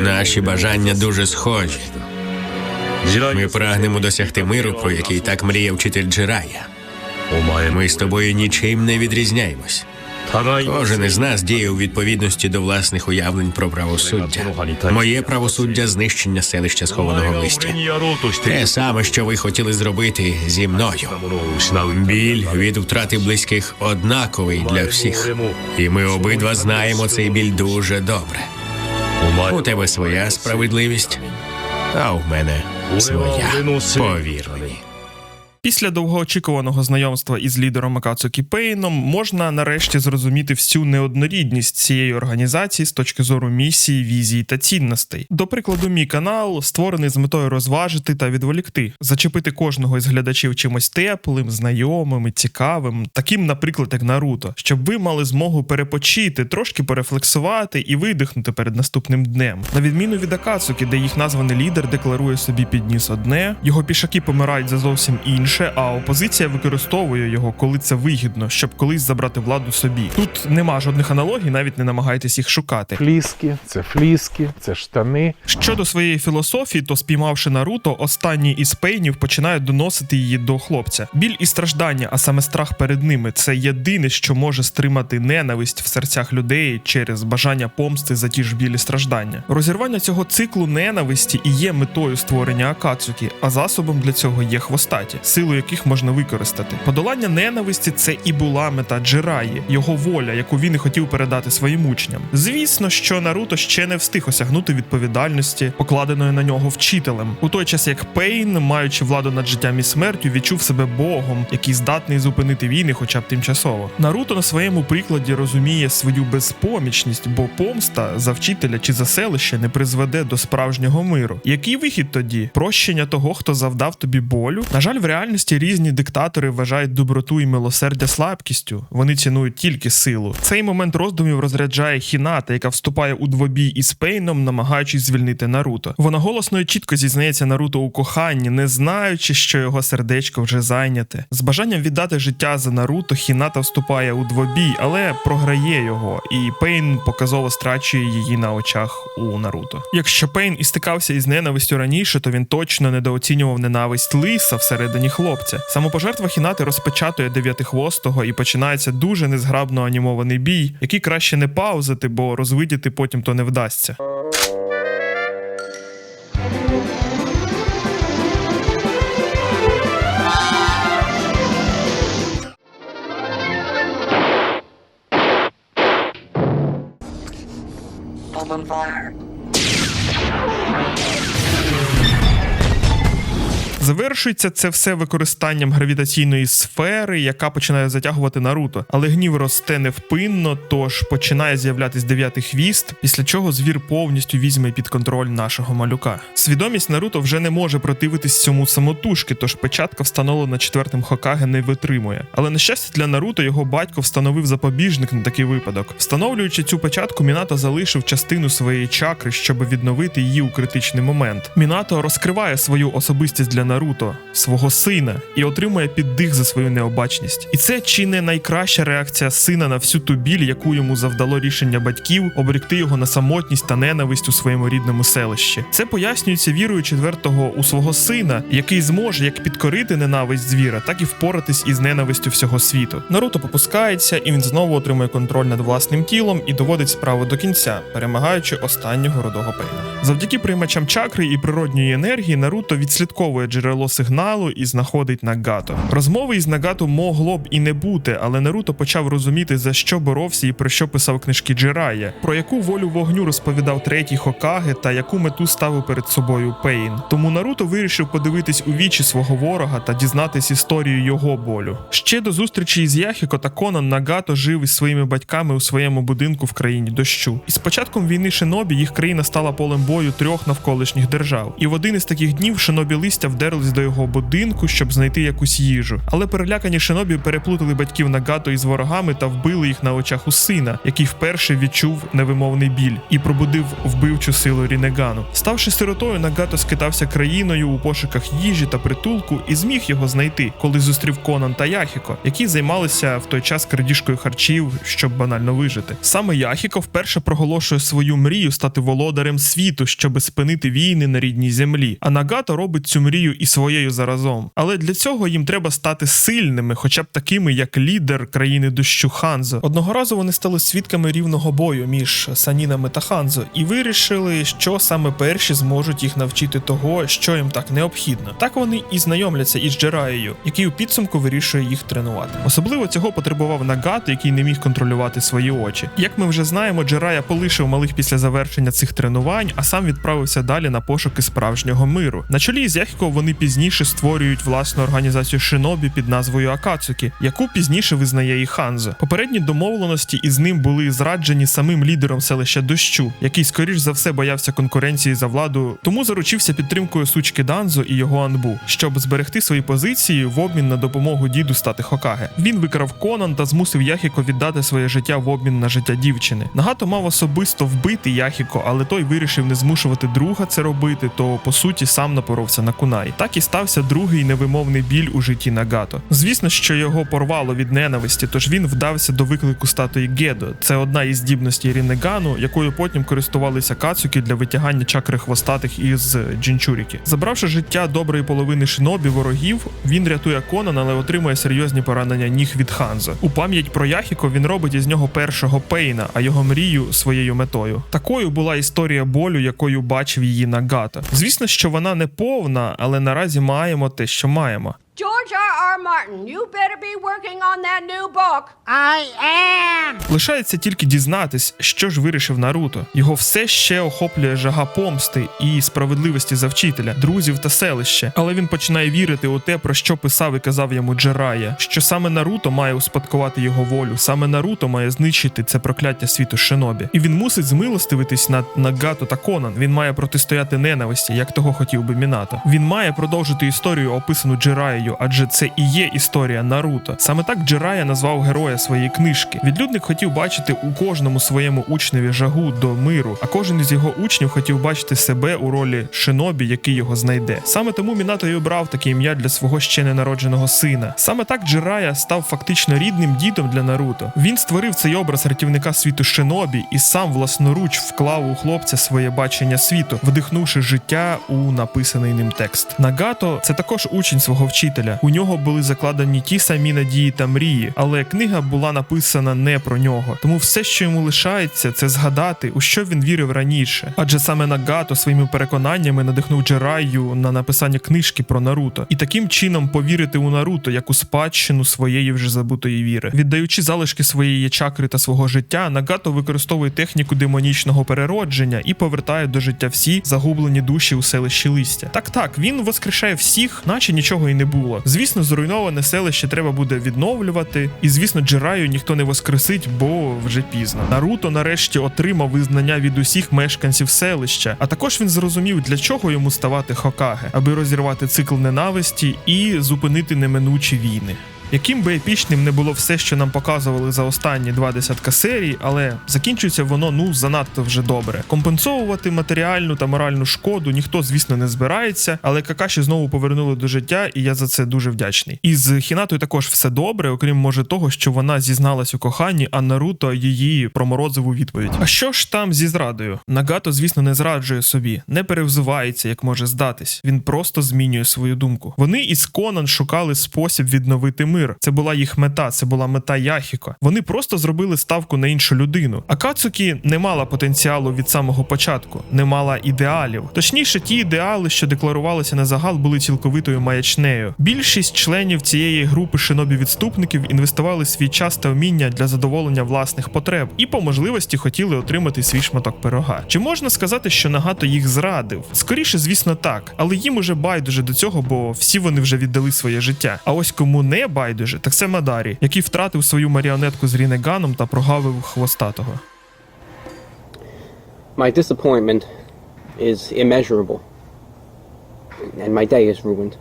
Наші бажання дуже схожі. Ми прагнемо досягти миру, про який так мріє вчитель Джирая. Ми з тобою нічим не відрізняємось. Кожен із нас діє у відповідності до власних уявлень про правосуддя. Моє правосуддя знищення селища схованого листя. Те саме, що ви хотіли зробити зі мною. Біль від втрати близьких однаковий для всіх. І ми обидва знаємо цей біль дуже добре. У тебе своя справедливість, а у мене своя. Повір мені. Після довгоочікуваного знайомства із лідером Акацукі Пейном можна нарешті зрозуміти всю неоднорідність цієї організації з точки зору місії, візії та цінностей. До прикладу, мій канал створений з метою розважити та відволікти, зачепити кожного із глядачів чимось теплим, знайомим і цікавим, таким, наприклад, як Наруто, щоб ви мали змогу перепочити, трошки порефлексувати і видихнути перед наступним днем. На відміну від Акацуки, де їх названий лідер декларує собі підніс одне, його пішаки помирають за зовсім інше, а опозиція використовує його, коли це вигідно, щоб колись забрати владу собі. Тут нема жодних аналогій, навіть не намагайтесь їх шукати. Фліски, це фліски, це штани. Щодо своєї філософії, то спіймавши Наруто, останній із пейнів починає доносити її до хлопця. Біль і страждання, а саме страх перед ними, це єдине, що може стримати ненависть в серцях людей через бажання помсти за ті ж білі страждання. Розірвання цього циклу ненависті і є метою створення Акацукі, а засобом для цього є хвостаті, силу яких можна використати. Подолання ненависті це і була мета Джираї, його воля, яку він і хотів передати своїм учням. Звісно, що Наруто ще не встиг осягнути відповідальності, покладеної на нього вчителем, у той час як Пейн, маючи владу над життям і смертю, відчув себе богом, який здатний зупинити війни, хоча б тимчасово. Наруто на своєму прикладі розуміє свою безпомічність, бо помста за вчителя чи за селище не призведе до справжнього миру. Який вихід тоді? Прощення того, хто завдав тобі болю? На жаль, в реальності різні диктатори вважають доброту і милосердя слабкістю. Вони цінують тільки силу. Цей момент роздумів розряджає Хіната, яка вступає у двобій із Пейном, намагаючись звільнити Наруто. Вона голосно і чітко зізнається Наруто у коханні, не знаючи, що його сердечко вже зайняте. З бажанням віддати життя за Наруто, Хіната вступає у двобій, але програє його, і Пейн показово страчує її на очах у Наруто. Якщо Пейн і стикався із ненавистю раніше, то він точно недооцінював ненависть лиса всередині хлопця. Самопожертва Хінати розпечатує дев'ятихвостого і починається дуже незграбно анімований бій, який краще не паузити, бо розвидіти потім то не вдасться. Open fire. Завершується це все використанням гравітаційної сфери, яка починає затягувати Наруто. Але гнів росте невпинно, тож починає з'являтись дев'ятий хвіст, після чого звір повністю візьме під контроль нашого малюка. Свідомість Наруто вже не може противитись цьому самотужки, тож печатка, встановлена четвертим Хокаге, не витримує. Але на щастя для Наруто його батько встановив запобіжник на такий випадок. Встановлюючи цю печатку, Мінато залишив частину своєї чакри, щоб відновити її у критичний момент. Мінато розкриває свою особистість для Наруто, свого сина, і отримує піддих за свою необачність. І це чи не найкраща реакція сина на всю ту біль, яку йому завдало рішення батьків обректи його на самотність та ненависть у своєму рідному селищі. Це пояснюється вірою четвертого у свого сина, який зможе як підкорити ненависть звіра, так і впоратись із ненавистю всього світу. Наруто попускається, і він знову отримує контроль над власним тілом і доводить справу до кінця, перемагаючи останнього родого пейна. Завдяки приймачам чакри і природньої енергії Наруто відслідковує джерело сигналу і знаходить Нагато. Розмови із Нагато могло б і не бути, але Наруто почав розуміти, за що боровся і про що писав книжки Джирая, про яку волю вогню розповідав третій Хокаге та яку мету ставив перед собою Пейн. Тому Наруто вирішив подивитись у вічі свого ворога та дізнатись історію його болю. Ще до зустрічі із Яхіко та Конан Нагато жив із своїми батьками у своєму будинку в країні дощу. І з початком війни Шинобі їх країна стала полем бою трьох навколишніх держав. І в один із таких днів Шинобі листя вдерло подерлись до його будинку, щоб знайти якусь їжу. Але перелякані шинобі переплутали батьків Нагато із ворогами та вбили їх на очах у сина, який вперше відчув невимовний біль і пробудив вбивчу силу Рінегану. Ставши сиротою, Нагато скитався країною у пошуках їжі та притулку і зміг його знайти, коли зустрів Конан та Яхіко, які займалися в той час крадіжкою харчів, щоб банально вижити. Саме Яхіко вперше проголошує свою мрію стати володарем світу, щоби спинити війни на рідній землі. А Нагато робить цю мрію і своєю заразом. Але для цього їм треба стати сильними, хоча б такими, як лідер країни дощу Ханзо. Одного разу вони стали свідками рівного бою між Санінами та Ханзо і вирішили, що саме перші зможуть їх навчити того, що їм так необхідно. Так вони і знайомляться із Джераєю, який у підсумку вирішує їх тренувати. Особливо цього потребував Нагато, який не міг контролювати свої очі. Як ми вже знаємо, Джерая полишив малих після завершення цих тренувань, а сам відправився далі на пошуки справжнього миру. На чолі з Яхіко вони пізніше створюють власну організацію Шинобі під назвою Акацукі, яку пізніше визнає і Ханзо. Попередні домовленості із ним були зраджені самим лідером селища дощу, який скоріш за все боявся конкуренції за владу, тому заручився підтримкою сучки Данзо і його анбу, щоб зберегти свої позиції в обмін на допомогу діду стати Хокаге. Він викрав Конан та змусив Яхіко віддати своє життя в обмін на життя дівчини. Нагато мав особисто вбити Яхіко, але той вирішив не змушувати друга це робити, то по суті сам напоровся на кунай. Так і стався другий невимовний біль у житті Нагато. Звісно, що його порвало від ненависті, тож він вдався до виклику статуї Гедо. Це одна із здібностей Рінегану, якою потім користувалися Кацуки для витягання чакри хвостатих із Джинчуріки. Забравши життя доброї половини шинобі ворогів, він рятує Конан, але отримує серйозні поранення ніг від Ханзо. У пам'ять про Яхіко він робить із нього першого Пейна, а його мрію своєю метою. Такою була історія болю, якою бачив її Нагато. Звісно, що вона не повна, але наразі маємо те, що маємо. George R. R. Martin, you better be working on that new book. I am! Лишається тільки дізнатись, що ж вирішив Наруто. Його все ще охоплює жага помсти і справедливості за вчителя, друзів та селище. Але він починає вірити у те, про що писав і казав йому Джерая, що саме Наруто має успадкувати його волю, саме Наруто має знищити це прокляття світу Шинобі. І він мусить змилостивитись над Нагато та Конан. Він має протистояти ненависті, як того хотів би Мінато. Він має продовжити історію, описану Джираєю, адже це і є історія Наруто. Саме так Джирая назвав героя своєї книжки. Відлюдник хотів бачити у кожному своєму учневі жагу до миру, а кожен із його учнів хотів бачити себе у ролі шинобі, який його знайде. Саме тому Мінато й обрав таке ім'я для свого ще ненародженого сина. Саме так Джирая став фактично рідним дідом для Наруто. Він створив цей образ рятівника світу шинобі і сам власноруч вклав у хлопця своє бачення світу, вдихнувши життя у написаний ним текст. Нагато це також учень свого вчителя. У нього були закладені ті самі надії та мрії, але книга була написана не про нього. Тому все, що йому лишається, це згадати, у що він вірив раніше. Адже саме Нагато своїми переконаннями надихнув Джераю на написання книжки про Наруто, і таким чином повірити у Наруто як у спадщину своєї вже забутої віри. Віддаючи залишки своєї чакри та свого життя, Нагато використовує техніку демонічного переродження і повертає до життя всі загублені душі у селищі листя. Так, так, він воскрешає всіх, наче нічого і не було. Звісно, зруйноване селище треба буде відновлювати, і звісно, Джираю ніхто не воскресить, бо вже пізно. Наруто нарешті отримав визнання від усіх мешканців селища, а також він зрозумів, для чого йому ставати Хокаге, аби розірвати цикл ненависті і зупинити неминучі війни. Яким би епічним не було все, що нам показували за останні два десятка серій, але закінчується воно ну занадто вже добре. Компенсовувати матеріальну та моральну шкоду ніхто, звісно, не збирається, але Какаші знову повернули до життя, і я за це дуже вдячний. І з Хінатою також все добре, окрім може того, що вона зізналась у коханні, а Наруто її проморозив у відповідь. А що ж там зі зрадою? Нагато, звісно, не зраджує собі, не перевзувається, як може здатись. Він просто змінює свою думку. Вони із Конан шукали спосіб відновити мир. Це була їх мета, це була мета Яхіко. Вони просто зробили ставку на іншу людину. А Кацукі не мала потенціалу від самого початку, не мала ідеалів. Точніше, ті ідеали, що декларувалися на загал, були цілковитою маячнею. Більшість членів цієї групи шинобі відступників інвестували свій час та вміння для задоволення власних потреб і по можливості хотіли отримати свій шматок пирога. Чи можна сказати, що Нагато їх зрадив? Скоріше, звісно, так, але їм уже байдуже до цього, бо всі вони вже віддали своє життя. А ось кому не байдуже, так це Мадарі, який втратив свою маріонетку з Рінеганом та прогавив хвостатого. My disappointment is immeasurable, and my day is ruined.